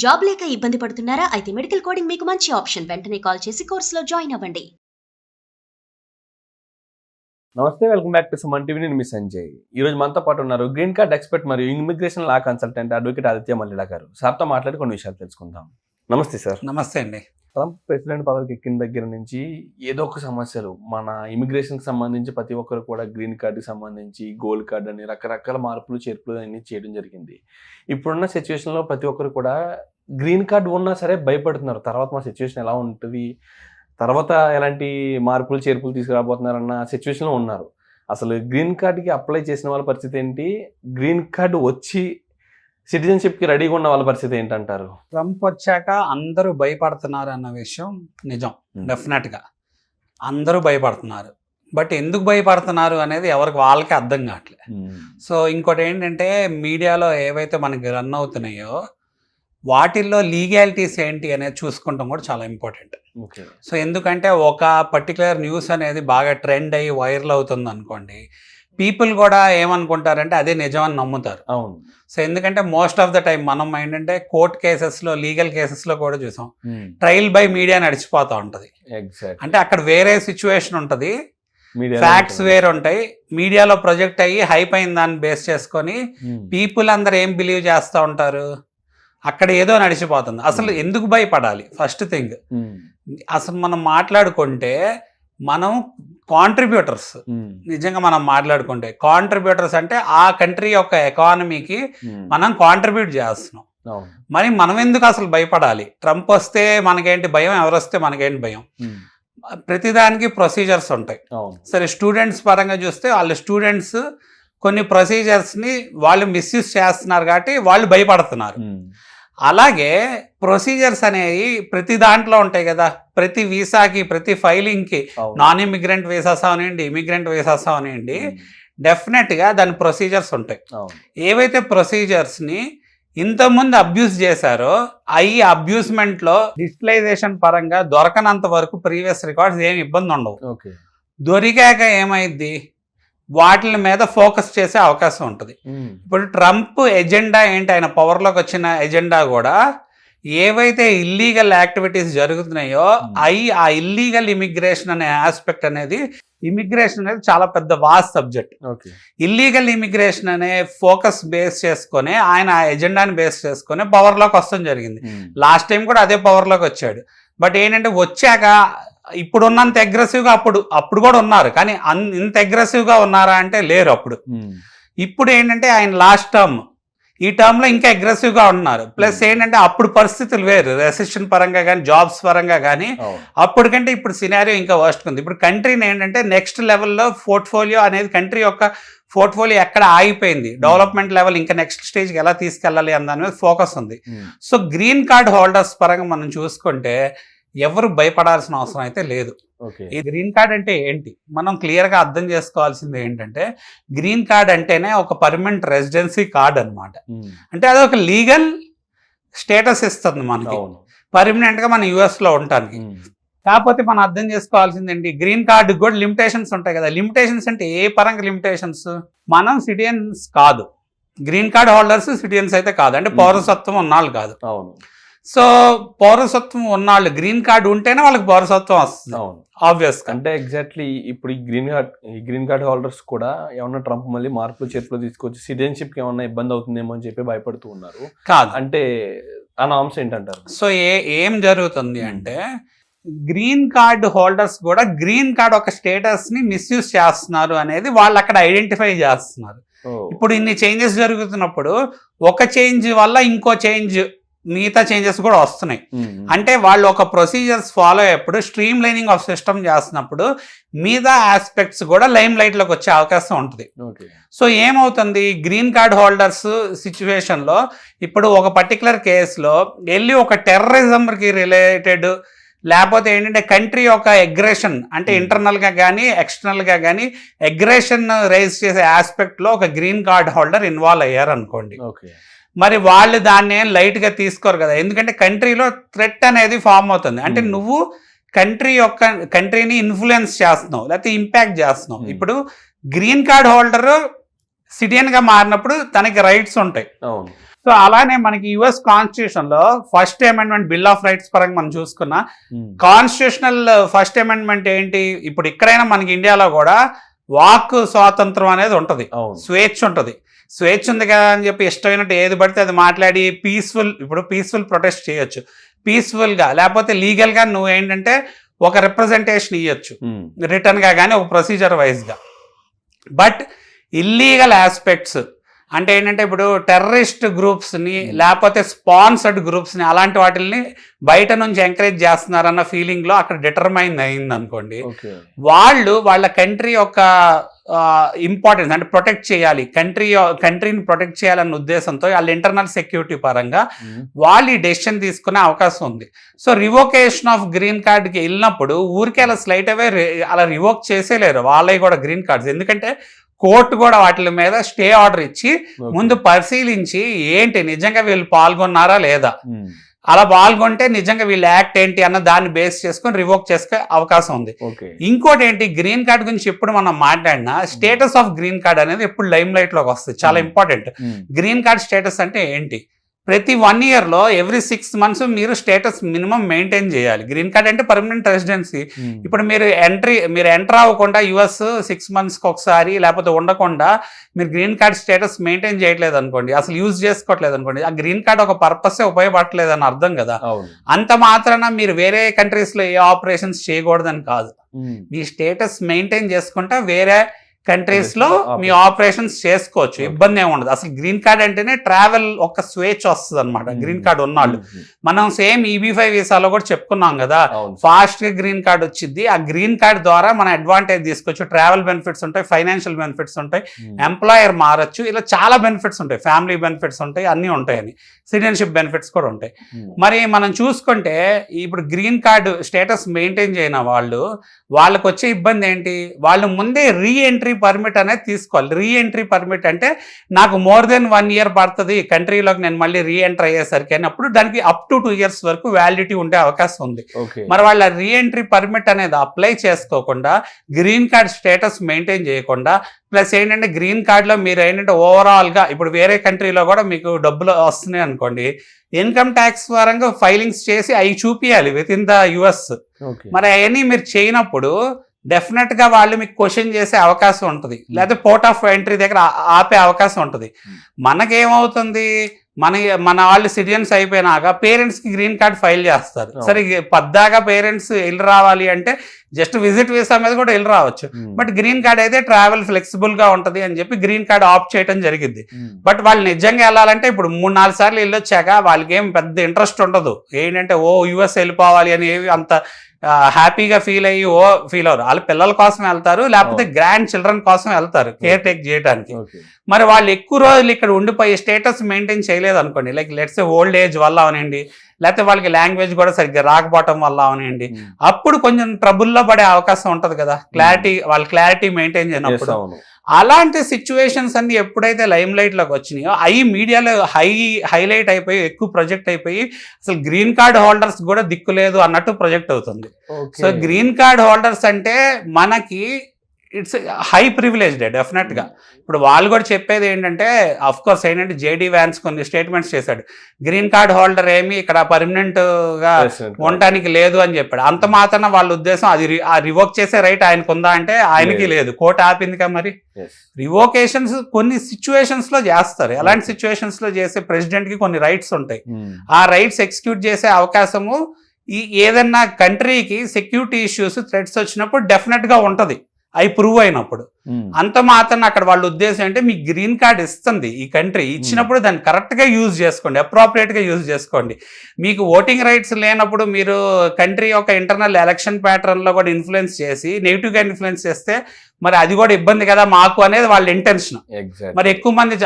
Job లేక ఇబ్బంది పడుతున్నారా? అయితే మెడికల్ కోడింగ్ మీకు మంచి ఆప్షన్. వెంటనే కాల్ చేసి కోర్సులో జాయిన్ అవ్వండి. నమస్తే welcome back to Suman TV. నేను మీ సంజయ్. ఈ రోజు మనతో పాటు ఉన్నారు గ్రీన్ కార్డ్ ఎక్స్పర్ట్ మరియు immigration law consultant advocate Aditya Mallila గారు. సార్తో మాట్లాడి కొన్ని విషయాలు తెలుసుకుందాం. నమస్తే సార్. నమస్తే అండి. ట్రంప్ ప్రెసిడెంట్ పదవికి ఎక్కిన దగ్గర నుంచి ఏదో ఒక సమస్యలు మన ఇమిగ్రేషన్కి సంబంధించి ప్రతి ఒక్కరు కూడా గ్రీన్ కార్డుకి సంబంధించి గోల్డ్ కార్డ్ అని రకరకాల మార్పులు చేర్పులు అన్ని చేయడం జరిగింది. ఇప్పుడున్న సిచ్యువేషన్లో ప్రతి ఒక్కరు కూడా గ్రీన్ కార్డు ఉన్నా సరే భయపడుతున్నారు. తర్వాత మా సిచ్యువేషన్ ఎలా ఉంటుంది? తర్వాత ఎలాంటి మార్పులు చేర్పులు తీసుకురాబోతున్నారన్న సిచ్యువేషన్లో ఉన్నారు. అసలు గ్రీన్ కార్డుకి అప్లై చేసిన వాళ్ళ పరిస్థితి ఏంటి? గ్రీన్ కార్డు వచ్చి సిటిజన్షిప్కి రెడీగా ఉన్న వాళ్ళ పరిస్థితి ఏంటంటారు? ట్రంప్ వచ్చాక అందరూ భయపడుతున్నారు అన్న విషయం నిజం డెఫినెట్గా అందరూ భయపడుతున్నారు. బట్ ఎందుకు భయపడుతున్నారు అనేది ఎవరికి వాళ్ళకి అర్థం కావట్లేదు సో ఇంకోటి ఏంటంటే మీడియాలో ఏవైతే మనకి రన్ అవుతున్నాయో వాటిల్లో లీగాలిటీస్ ఏంటి అనేది చూసుకుంటాం కూడా చాలా ఇంపార్టెంట్. ఓకే. సో ఎందుకంటే ఒక పర్టికులర్ న్యూస్ అనేది బాగా ట్రెండ్ అయ్యి వైరల్ అవుతుంది అనుకోండి పీపుల్ కూడా ఏమనుకుంటారంటే అదే నిజం అని నమ్ముతారు. అవును. సో ఎందుకంటే మోస్ట్ ఆఫ్ ద టైం మనం ఏంటంటే కోర్ట్ కేసెస్లో లీగల్ కేసెస్లో కూడా చూసాం. ట్రయల్ బై మీడియా నడిచిపోతూ ఉంటుంది. అంటే అక్కడ వేరే సిచ్యువేషన్ ఉంటుంది. ఫ్యాక్ట్స్ వేరే ఉంటాయి. మీడియాలో ప్రొజెక్ట్ అయ్యి హైప్ అయిన దాన్ని బేస్ చేసుకొని పీపుల్ అందరు ఏం బిలీవ్ చేస్తూ ఉంటారు? అక్కడ ఏదో నడిచిపోతుంది. అసలు. ఎందుకు భయపడాలి? ఫస్ట్ థింగ్ అసలు మనం మాట్లాడుకుంటే మనం కాంట్రిబ్యూటర్స్ నిజంగా మనం మాట్లాడుకుంటే కాంట్రిబ్యూటర్స్ అంటే ఆ కంట్రీ యొక్క ఎకానమీకి మనం కాంట్రిబ్యూట్ చేస్తున్నాం. మరి మనం ఎందుకు అసలు భయపడాలి? ట్రంప్ వస్తే మనకేంటి భయం? ఎవరు వస్తే మనకేంటి భయం? ప్రతిదానికి ప్రొసీజర్స్ ఉంటాయి. సరే స్టూడెంట్స్ పరంగా చూస్తే వాళ్ళ స్టూడెంట్స్ కొన్ని ప్రొసీజర్స్ని వాళ్ళు మిస్యూజ్ చేస్తున్నారు కాబట్టి వాళ్ళు భయపడుతున్నారు. అలాగే ప్రొసీజర్స్ అనేవి ప్రతి దాంట్లో ఉంటాయి కదా. ప్రతి వీసాకి ప్రతి ఫైలింగ్కి నాన్ ఇమిగ్రెంట్ వీసాస్ అవనివ్వండి ఇమిగ్రెంట్ వీసాస్ అవనివ్వండి డెఫినెట్గా దాని ప్రొసీజర్స్ ఉంటాయి. ఏవైతే ప్రొసీజర్స్ని ఇంతకుముందు అబ్యూస్ చేశారో అవి అబ్యూస్మెంట్లో డిజిటలైజేషన్ పరంగా దొరకనంత వరకు ప్రీవియస్ రికార్డ్స్ ఏమి ఇబ్బంది ఉండవు ఓకే. దొరికాక ఏమైద్ది? వాటి మీద ఫోకస్ చేసే అవకాశం ఉంటుంది. ఇప్పుడు ట్రంప్ ఎజెండా ఏంటి? ఆయన పవర్లోకి వచ్చిన ఎజెండా కూడా ఏవైతే ఇల్లీగల్ యాక్టివిటీస్ జరుగుతున్నాయో. అవి ఆ ఇల్లీగల్ ఇమిగ్రేషన్ అనే ఆస్పెక్ట్ అనేది ఇమిగ్రేషన్ అనేది చాలా పెద్ద vast subject okay. Illegal immigration అనే ఫోకస్ బేస్ చేసుకొని ఆయన ఆ ఎజెండాని బేస్ చేసుకొని పవర్లోకి వస్తాం జరిగింది. లాస్ట్ టైం కూడా అదే పవర్లోకి వచ్చాడు. బట్ ఏంటంటే వచ్చాక ఇప్పుడు ఉన్నంత అగ్రెసివ్గా అప్పుడు అప్పుడు కూడా ఉన్నారు. కానీ అన్ ఇంత అగ్రెసివ్గా ఉన్నారా అంటే లేరు అప్పుడు. ఇప్పుడు ఏంటంటే ఆయన లాస్ట్ టర్మ్ ఈ టర్మ్లో ఇంకా అగ్రెసివ్గా ఉన్నారు. ప్లస్ ఏంటంటే అప్పుడు పరిస్థితులు వేరు. రెసిషన్ పరంగా కానీ జాబ్స్ పరంగా కానీ అప్పటికంటే ఇప్పుడు సినారియో ఇంకా వర్స్ట్ ఉంది. ఇప్పుడు కంట్రీని ఏంటంటే నెక్స్ట్ లెవెల్లో పోర్ట్ఫోలియో అనేది కంట్రీ యొక్క పోర్ట్ఫోలియో ఎక్కడ ఆగిపోయింది? డెవలప్మెంట్ లెవెల్ ఇంకా నెక్స్ట్ స్టేజ్కి ఎలా తీసుకెళ్ళాలి అన్న దాని మీద ఫోకస్ ఉంది. సో గ్రీన్ కార్డ్ హోల్డర్స్ పరంగా మనం చూసుకుంటే ఎవరు భయపడాల్సిన అవసరం అయితే లేదు. ఈ గ్రీన్ కార్డ్ అంటే ఏంటి? మనం క్లియర్గా అర్థం చేసుకోవాల్సింది ఏంటంటే గ్రీన్ కార్డ్ అంటేనే ఒక పర్మనెంట్ రెసిడెన్సీ కార్డ్ అన్నమాట. అంటే అది ఒక లీగల్ స్టేటస్ ఇస్తుంది మనకి. అవును. పర్మనెంట్గా మన యుఎస్లో ఉండటానికి. కాకపోతే మనం అర్థం చేసుకోవాల్సింది ఏంటి? గ్రీన్ కార్డు కూడా లిమిటేషన్స్ ఉంటాయి కదా. లిమిటేషన్స్ అంటే ఏ పరంగా లిమిటేషన్స్ మనం సిటిజన్స్ కాదు. గ్రీన్ కార్డ్ హోల్డర్స్ సిటిజన్స్ అయితే కాదు. అంటే Hmm. పౌరసత్వం ఉన్నాళ్ళు కాదు. అవును. సో పౌరసత్వం ఉన్నాళ్ళు గ్రీన్ కార్డు ఉంటేనే వాళ్ళకి పౌరసత్వం వస్తుంది. అవును. ఆబ్వియస్ అంటే ఎగ్జాక్ట్లీ ఇప్పుడు ఈ గ్రీన్ కార్డ్ ఈ గ్రీన్ కార్డ్ హోల్డర్స్ కూడా ఏమన్నా ట్రంప్ మళ్ళీ మార్పులు చేర్పులు తీసుకొచ్చి సిటిజన్షిప్కి ఏమన్నా ఇబ్బంది అవుతుందేమో అని చెప్పి భయపడుతూ ఉన్నారు. కాదు. అంటే ఆ నామ్స్ ఏంటంటారు? సో ఏ ఏం జరుగుతుంది అంటే గ్రీన్ కార్డ్ హోల్డర్స్ కూడా గ్రీన్ కార్డ్ ఒక స్టేటస్ని మిస్యూజ్ చేస్తున్నారు అనేది వాళ్ళు అక్కడ ఐడెంటిఫై చేస్తున్నారు. ఇప్పుడు ఇన్ని చేంజెస్ జరుగుతున్నప్పుడు ఒక చేంజ్ వల్ల ఇంకో చేంజ్ మిగతా చేంజెస్ కూడా వస్తున్నాయి. అంటే వాళ్ళు ఒక ప్రొసీజర్స్ ఫాలో అయ్యేప్పుడు స్ట్రీమ్ లైనింగ్ ఆఫ్ సిస్టమ్ చేస్తున్నప్పుడు మిగతా ఆస్పెక్ట్స్ కూడా లైమ్ లైట్లోకి వచ్చే అవకాశం ఉంటుంది. సో ఏమవుతుంది? గ్రీన్ కార్డ్ హోల్డర్స్ సిచ్యువేషన్లో ఇప్పుడు ఒక పర్టికులర్ కేసులో వెళ్ళి ఒక టెర్రరిజంకి రిలేటెడ్ లేకపోతే ఏంటంటే కంట్రీ యొక్క అగ్రెషన్ అంటే. ఇంటర్నల్గా కానీ ఎక్స్టర్నల్గా కానీ అగ్రెషన్ రైజ్ చేసే ఆస్పెక్ట్లో ఒక గ్రీన్ కార్డ్ హోల్డర్ ఇన్వాల్వ్ అయ్యారు అనుకోండి ఓకే. మరి వాళ్ళు దాన్ని ఏం లైట్గా తీసుకోరు కదా ఎందుకంటే కంట్రీలో థ్రెట్ అనేది ఫామ్ అవుతుంది అంటే Hmm. నువ్వు కంట్రీ యొక్క కంట్రీని ఇన్ఫ్లుయెన్స్ చేస్తున్నావు లేకపోతే ఇంపాక్ట్ చేస్తున్నావు Hmm. ఇప్పుడు గ్రీన్ కార్డ్ హోల్డర్ సిటిజన్గా మారినప్పుడు తనకి రైట్స్ ఉంటాయి సో అలానే మనకి యుఎస్ కాన్స్టిట్యూషన్లో first amendment bill of rights పరంగా మనం చూసుకున్నా ఉమ్. కాన్స్టిట్యూషనల్ ఫస్ట్ అమెండ్మెంట్ ఏంటి ఇప్పుడు ఇక్కడైనా మనకి ఇండియాలో కూడా వాక్ స్వాతంత్రం అనేది ఉంటది. స్వేచ్ఛ ఉంటుంది. స్వేచ్ఛ ఉంది కదా అని చెప్పి ఇష్టమైనట్టు ఏది పడితే అది మాట్లాడి పీస్ఫుల్ ఇప్పుడు పీస్ఫుల్ ప్రొటెస్ట్ చేయొచ్చు. పీస్ఫుల్గా లేకపోతే లీగల్గా నువ్వు ఏంటంటే ఒక రిప్రజెంటేషన్ ఇవ్వచ్చు. రిటర్న్గా కానీ ఒక ప్రొసీజర్ వైజ్గా బట్ ఇల్లీగల్ ఆస్పెక్ట్స్ అంటే ఏంటంటే ఇప్పుడు టెర్రరిస్ట్ గ్రూప్స్ని లేకపోతే స్పాన్సర్డ్ గ్రూప్స్ని అలాంటి వాటిల్ని బయట నుంచి ఎంకరేజ్ చేస్తున్నారన్న ఫీలింగ్లో అక్కడ డిటర్మైన్ అయింది అనుకోండి వాళ్ళు వాళ్ళ కంట్రీ యొక్క ఇంపార్టెన్స్ అంటే ప్రొటెక్ట్ చేయాలి. కంట్రీ కంట్రీని ప్రొటెక్ట్ చేయాలన్న ఉద్దేశంతో వాళ్ళ ఇంటర్నల్ సెక్యూరిటీ పరంగా. వాళ్ళు ఈ డెసిషన్ తీసుకునే అవకాశం ఉంది. సో రివోకేషన్ ఆఫ్ గ్రీన్ కార్డ్కి వెళ్ళినప్పుడు ఊరికే అలా స్లైట్ అవే అలా రివోక్ చేసేలేరు. వాళ్ళవి కూడా గ్రీన్ కార్డ్స్. ఎందుకంటే కోర్టు కూడా వాటి మీద స్టే ఆర్డర్ ఇచ్చి. ముందు పరిశీలించి ఏంటి నిజంగా వీళ్ళు పాల్గొన్నారా లేదా. అలా పాల్గొంటే నిజంగా వీళ్ళ యాక్ట్ ఏంటి అన్న దాన్ని బేస్ చేసుకొని రివోక్ చేసుకునే అవకాశం ఉంది ఇంకోటి ఏంటి గ్రీన్ కార్డ్ గురించి ఎప్పుడు మనం మాట్లాడినా స్టేటస్ ఆఫ్ గ్రీన్ కార్డ్ అనేది ఎప్పుడు లైమ్ లైట్లోకి వస్తుంది చాలా. ఇంపార్టెంట్. గ్రీన్ కార్డ్ స్టేటస్ అంటే ఏంటి ప్రతి వన్ ఇయర్లో ఎవ్రీ సిక్స్ మంత్స్ మీరు స్టేటస్ మినిమం మెయింటైన్ చేయాలి. గ్రీన్ కార్డ్ అంటే పర్మనెంట్ రెసిడెన్సీ ఉమ్. ఇప్పుడు మీరు ఎంట్రీ మీరు ఎంటర్ అవ్వకుండా యుఎస్ సిక్స్ మంత్స్కి ఒకసారి లేకపోతే ఉండకుండా మీరు గ్రీన్ కార్డ్ స్టేటస్ మెయింటైన్ చేయట్లేదు అనుకోండి అసలు యూజ్ చేసుకోవట్లేదు అనుకోండి ఆ గ్రీన్ కార్డ్ ఒక పర్పసే ఉపయోగపడట్లేదు అని అర్థం కదా. అంత మాత్రాన మీరు వేరే కంట్రీస్లో ఏ ఆపరేషన్స్ చేయకూడదని కాదు. ఉమ్. మీ స్టేటస్ మెయింటైన్ చేసుకుంటే వేరే కంట్రీస్లో. మీ ఆపరేషన్స్ చేసుకోవచ్చు. ఇబ్బంది ఏమి ఉండదు. అసలు గ్రీన్ కార్డ్ అంటేనే ట్రావెల్ ఒక స్వేచ్ఛ వస్తుంది అనమాట Hmm. గ్రీన్ కార్డ్ ఉన్నాళ్ళు ఉమ్. మనం సేమ్ ఈబీ ఫైవ్ వీసాలో కూడా చెప్పుకున్నాం కదా. ఫాస్ట్గా గ్రీన్ కార్డ్ వచ్చింది ఆ గ్రీన్ కార్డ్ ద్వారా మన అడ్వాంటేజ్ తీసుకోవచ్చు ట్రావెల్ బెనిఫిట్స్ ఉంటాయి ఫైనాన్షియల్ బెనిఫిట్స్ ఉంటాయి. ఎంప్లాయర్ మారచ్చు. ఇలా చాలా బెనిఫిట్స్ ఉంటాయి. ఫ్యామిలీ బెనిఫిట్స్ ఉంటాయి. అన్నీ ఉంటాయని సిటిజన్షిప్ బెనిఫిట్స్ కూడా ఉంటాయి. మరి మనం చూసుకుంటే ఇప్పుడు గ్రీన్ కార్డు స్టేటస్ మెయింటైన్ చేయని వాళ్ళు వాళ్ళకి వచ్చే ఇబ్బంది ఏంటి? వాళ్ళు ముందే రీ ఎంట్రీ పర్మిట్ అనేది తీసుకోవాలి. రీ ఎంట్రీ పర్మిట్ అంటే నాకు మోర్ దెన్ వన్ ఇయర్ పడుతుంది కంట్రీలోకి నేను మళ్ళీ రీ ఎంటర్ అయ్యేసరికి అయినప్పుడు దానికి అప్ టు టూ ఇయర్స్ వరకు వ్యాలిడిటీ ఉండే అవకాశం ఉంది. మరి వాళ్ళ రీ ఎంట్రీ పర్మిట్ అనేది అప్లై చేసుకోకుండా గ్రీన్ కార్డ్ స్టేటస్ మెయింటైన్ చేయకుండా ప్లస్ ఏంటంటే గ్రీన్ కార్డ్లో మీరు ఏంటంటే ఓవరాల్గా ఇప్పుడు వేరే కంట్రీలో కూడా మీకు డబ్బులు వస్తున్నాయి అనుకోండి ఇన్కమ్ ట్యాక్స్ పరంగా ఫైలింగ్స్ చేసి అవి చూపించాలి విత్ ఇన్ ద యుఎస్ మరి అవన్నీ మీరు చేయనప్పుడు డెఫినెట్గా వాళ్ళు మీకు క్వశ్చన్ చేసే అవకాశం ఉంటుంది లేకపోతే పోర్ట్ ఆఫ్ ఎంట్రీ దగ్గర ఆపే అవకాశం ఉంటుంది Hmm. మనకేమవుతుంది మన మన వాళ్ళు సిటిజన్స్ అయిపోయినాక పేరెంట్స్కి గ్రీన్ కార్డ్ ఫైల్ చేస్తారు. సరే పద్దాగా పేరెంట్స్ వెళ్ళి రావాలి అంటే జస్ట్ విజిట్ వీసా మీద కూడా వెళ్ళి రావచ్చు. బట్ గ్రీన్ కార్డ్ అయితే ట్రావెల్ ఫ్లెక్సిబుల్గా ఉంటది అని చెప్పి గ్రీన్ కార్డ్ ఆఫ్ చేయడం జరిగింది. బట్ వాళ్ళు నిజంగా వెళ్ళాలంటే ఇప్పుడు మూడు నాలుగు సార్లు వెళ్ళొచ్చాక వాళ్ళకి ఏం పెద్ద ఇంట్రెస్ట్ ఉండదు ఏంటంటే ఓ యుఎస్ వెళ్ళిపోవాలి అని ఏవి అంత హ్యాపీగా ఫీల్ అయ్యి ఓ ఫీల్ అవ్వరు. వాళ్ళ పిల్లల కోసం వెళ్తారు లేకపోతే గ్రాండ్ చిల్డ్రన్ కోసం వెళ్తారు కేర్ టేక్ చేయడానికి మరి వాళ్ళు ఎక్కువ రోజులు ఇక్కడ ఉండిపోయి స్టేటస్ మెయింటైన్ చేయలేదు అనుకోండి. లైక్ లెట్స్ ఓల్డ్ ఏజ్ వల్ల అవనండి లేకపోతే వాళ్ళకి లాంగ్వేజ్ కూడా సరిగ్గా రాకపోవటం వల్ల అవనండి. ఉమ్. అప్పుడు కొంచెం ట్రబుల్లో పడే అవకాశం ఉంటది కదా. క్లారిటీ వాళ్ళ క్లారిటీ మెయింటైన్ చేయనప్పుడు. అలాంటి సిచ్యువేషన్స్ అన్ని ఎప్పుడైతే లైమ్ లైట్లోకి వచ్చినాయో అవి మీడియాలో హై హైలైట్ అయిపోయి ఎక్కువ ప్రొజెక్ట్ అయిపోయి అసలు గ్రీన్ కార్డ్ హోల్డర్స్ కూడా దిక్కు లేదు అన్నట్టు ప్రొజెక్ట్ అవుతుంది. సో గ్రీన్ కార్డ్ హోల్డర్స్ అంటే మనకి ఇట్స్ హై ప్రివిలేజ్డ్ డెఫినెట్గా ఇప్పుడు వాళ్ళు కూడా చెప్పేది ఏంటంటే అఫ్ కోర్స్ ఏంటంటే జేడీ వ్యాన్స్ కొన్ని స్టేట్మెంట్స్ చేశాడు. గ్రీన్ కార్డ్ హోల్డర్ ఏమి ఇక్కడ పర్మనెంట్గా President. ఉండటానికి లేదు అని చెప్పాడు. అంత మాత్రాన వాళ్ళ ఉద్దేశం అది ఆ రివోక్ చేసే రైట్ ఆయనకు ఉందా అంటే ఆయనకి లేదు. కోర్టు ఆపిందిగా మరి. రివోకేషన్స్ కొన్ని సిచ్యువేషన్స్లో చేస్తారు. ఎలాంటి సిచ్యువేషన్స్లో చేసే ప్రెసిడెంట్కి కొన్ని రైట్స్ ఉంటాయి. ఉమ్. ఆ రైట్స్ ఎగ్జిక్యూట్ చేసే అవకాశము ఈ ఏదన్నా కంట్రీకి సెక్యూరిటీ ఇష్యూస్ థ్రెట్స్ వచ్చినప్పుడు డెఫినెట్గా ఉంటది. అవి ప్రూవ్ అయినప్పుడు. అంత మాత్రం అక్కడ వాళ్ళ ఉద్దేశం అంటే మీకు గ్రీన్ కార్డ్ ఇస్తుంది ఈ కంట్రీ ఇచ్చినప్పుడు దాన్ని కరెక్ట్గా యూజ్ చేసుకోండి అప్రోప్రియేట్గా యూజ్ చేసుకోండి. మీకు ఓటింగ్ రైట్స్ లేనప్పుడు మీరు కంట్రీ యొక్క ఇంటర్నల్ ఎలక్షన్ ప్యాటర్న్లో కూడా ఇన్ఫ్లుయెన్స్ చేసి నెగిటివ్గా ఇన్ఫ్లుయెన్స్ చేస్తే మరి అది కూడా ఇబ్బంది కదా మాకు అనేది వాళ్ళ ఇంటెన్షన్. మరి ఎక్కువ మంది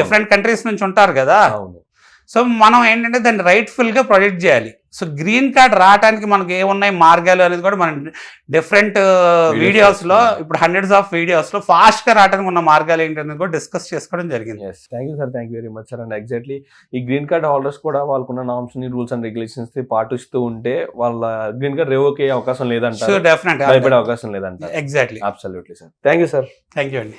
డిఫరెంట్ కంట్రీస్ నుంచి ఉంటారు కదా. సో మనం ఏంటంటే దాన్ని రైట్ఫుల్గా ప్రొజెక్ట్ చేయాలి. సో గ్రీన్ కార్డ్ రావడానికి మనకి ఏమున్నాయి మార్గాలు అనేది కూడా మనం డిఫరెంట్ వీడియోస్లో చేస్తున్నాం. ఇప్పుడు హండ్రెడ్స్ ఆఫ్ వీడియోస్లో ఫాస్ట్గా రావడానికి ఉన్న మార్గాలు ఏంటి అనేది కూడా డిస్కస్ చేసుకోవడం జరిగింది. Thank you sir thank you very much sir and exactly ఈ గ్రీన్ కార్డ్ హోల్డర్స్ కూడా వాళ్ళకున్న నామ్స్ని రూల్స్ అండ్ రెగ్యులేషన్స్ పాటిస్తూ ఉంటే వాళ్ళ గ్రీన్ కార్డ్ రివోక్ అయ్యే అవకాశం భయపడే అవకాశం లేదంటారు. Exactly absolutely sir thank you sir thank you అండి.